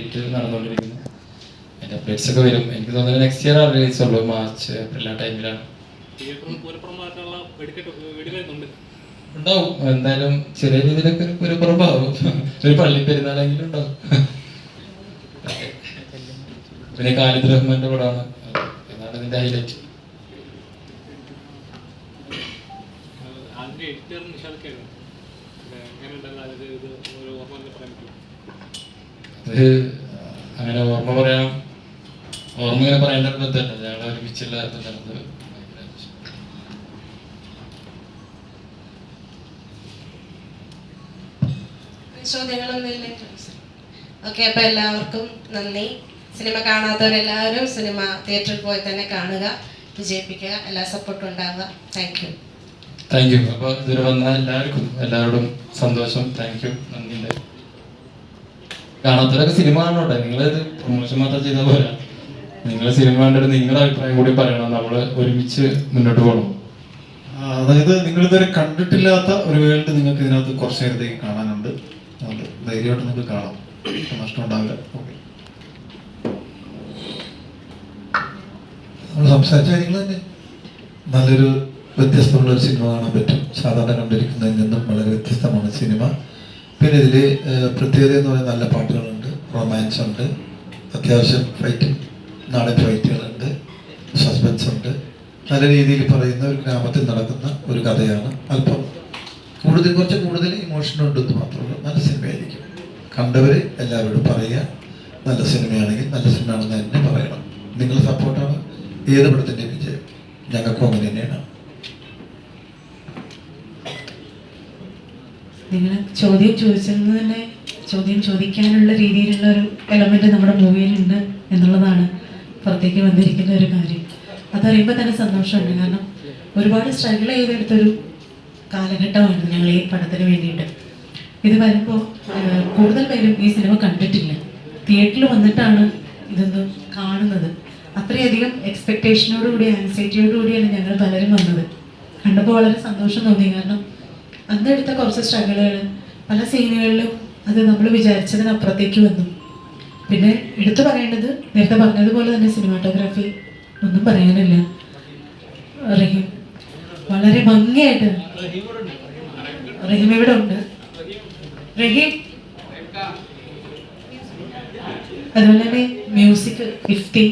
Edit നടന്നുകൊണ്ടിരിക്കുന്നു അതിന്റെ updates ഒക്കെ വരും. എനിക്ക് തോന്നുന്നത് നെക്സ്റ്റ് ഇയർ റിലീസ് ഉള്ളൂ. മാർച്ച് ഏപ്രിൽ ആ ടൈമിലാണ് ഉണ്ടാവും. എന്തായാലും ചെറിയ രീതിയിലൊക്കെ ഒരു കുറവാകും ഒരു പള്ളി പെരുന്നാളെങ്കിലും ഉണ്ടാവും. പിന്നെ ഖാലിദ് റഹ്മാന്റെ പടമാണ്. അതാണ് ഇതിന്റെ ഹൈലൈറ്റ് എഡിറ്റർ എങ്ങനെ ഉണ്ടായിരുന്നു അതായത് ഇത് ഒരു ഓർമ്മ തന്നെ പറയാൻ പറ്റുമോ അത് അങ്ങനെ ഓർമ്മ പറയാം. ഓർമ്മ ഇങ്ങനെ പറയേണ്ട തന്നെ. ബന്ധമല്ല ഞങ്ങൾ ഒരുമിച്ചുള്ള ബന്ധമാണ് ഓക്കെ അപ്പൊ എല്ലാവർക്കും നന്ദി. സിനിമ കാണാത്തവരെല്ലാവരും സിനിമ തിയേറ്ററിൽ പോയി തന്നെ കാണുക വിജയിപ്പിക്കുക എല്ലാ സപ്പോർട്ടും ഉണ്ടാവുക. താങ്ക് യു താങ്ക് യു അപ്പോൾ ഇതിൽ വന്ന എല്ലാവർക്കും എല്ലാവരോടും സന്തോഷം. താങ്ക് യു നന്ദിയുണ്ട് കാണാത്തവരൊക്കെ സിനിമ കാണോട്ടെ നിങ്ങളിത് പ്രൊമോഷൻ മാത്രം ചെയ്താൽ പോരാ. നിങ്ങൾ സിനിമ കണ്ടിട്ട് നിങ്ങളുടെ അഭിപ്രായം കൂടി പറയണം. നമ്മൾ ഒരുമിച്ച് മുന്നോട്ട് പോകണം അതായത് നിങ്ങൾ ഇതുവരെ കണ്ടിട്ടില്ലാത്ത ഒരു വേൾഡ് നിങ്ങൾക്ക് ഇതിനകത്ത് കുറച്ച് നേരത്തേക്ക് കാണാനുണ്ട്. അതുകൊണ്ട് ധൈര്യമായിട്ട് നിങ്ങൾക്ക് കാണാം. നഷ്ടം ഉണ്ടാവില്ല ഓക്കെ. നമ്മൾ സംസാരിച്ച കാര്യങ്ങൾ തന്നെ. നല്ലൊരു വ്യത്യസ്തമുള്ള ഒരു സിനിമ കാണാൻ പറ്റും. സാധാരണ കണ്ടിരിക്കുന്നതിൽ നിന്നും വളരെ വ്യത്യസ്തമാണ് സിനിമ പിന്നെ ഇതിൽ പ്രത്യേകത എന്ന് പറയുന്നത് നല്ല പാട്ടുകളുണ്ട്. റൊമാൻസ് ഉണ്ട് അത്യാവശ്യം ഫൈറ്റ് നാടൻ ഫൈറ്റുകളുണ്ട് സസ്പെൻസ് ഉണ്ട് നല്ല രീതിയിൽ പറയുന്ന ഒരു ഗ്രാമത്തിൽ നടക്കുന്ന ഒരു കഥയാണ്. അല്പം കൂടുതൽ കുറച്ച് കൂടുതൽ ഇമോഷൻ ഉണ്ടെന്ന് മാത്രമല്ല നല്ല സിനിമയായിരിക്കും. കണ്ടവർ എല്ലാവരോടും പറയുക നല്ല സിനിമയാണെങ്കിൽ നല്ല സിനിമയാണെന്ന് തന്നെ പറയണം. നിങ്ങളുടെ സപ്പോർട്ടാണ് ഏത് പടത്തിന്റെ വിജയം. ഞങ്ങൾക്കും അങ്ങനെ തന്നെയാണ്. നിങ്ങൾ ചോദ്യം ചോദിച്ചെന്ന് തന്നെ ചോദ്യം ചോദിക്കാനുള്ള രീതിയിലുള്ള ഒരു എലമെന്റ് നമ്മുടെ മൂവിയിലുണ്ട് എന്നുള്ളതാണ് പുറത്തേക്ക് വന്നിരിക്കുന്ന ഒരു കാര്യം. അതറിയുമ്പോൾ തന്നെ സന്തോഷമുണ്ട് കാരണം ഒരുപാട് സ്ട്രഗിൾ ചെയ്തെടുത്തൊരു കാലഘട്ടമായിരുന്നു ഞങ്ങൾ ഈ പടത്തിന് വേണ്ടിയിട്ട്. ഇത് വരുമ്പോൾ കൂടുതൽ പേരും ഈ സിനിമ കണ്ടിട്ടില്ല. തിയേറ്ററിൽ വന്നിട്ടാണ് ഇതൊന്ന് കാണുന്നത്. അത്രയധികം എക്സ്പെക്റ്റേഷനോടുകൂടി ആൻസൈറ്റിയോടുകൂടിയാണ് ഞങ്ങൾ പലരും വന്നത്. കണ്ടപ്പോൾ വളരെ സന്തോഷം തോന്നി. കാരണം അന്നെടുത്ത കുറച്ച് സ്ട്രഗിളുകൾ പല സീനുകളിലും അത് നമ്മൾ വിചാരിച്ചതിനപ്പുറത്തേക്ക് വന്നു. പിന്നെ എടുത്തു പറയേണ്ടത് നേരത്തെ പറഞ്ഞതുപോലെ തന്നെ സിനിമാറ്റോഗ്രാഫി ഒന്നും പറയാനില്ല. റഹീം വളരെ ഭംഗിയായിട്ട് റഹീം ഇവിടെ ഉണ്ട്. റഹീം അതുപോലെ തന്നെ മ്യൂസിക് ഫിഫ്റ്റി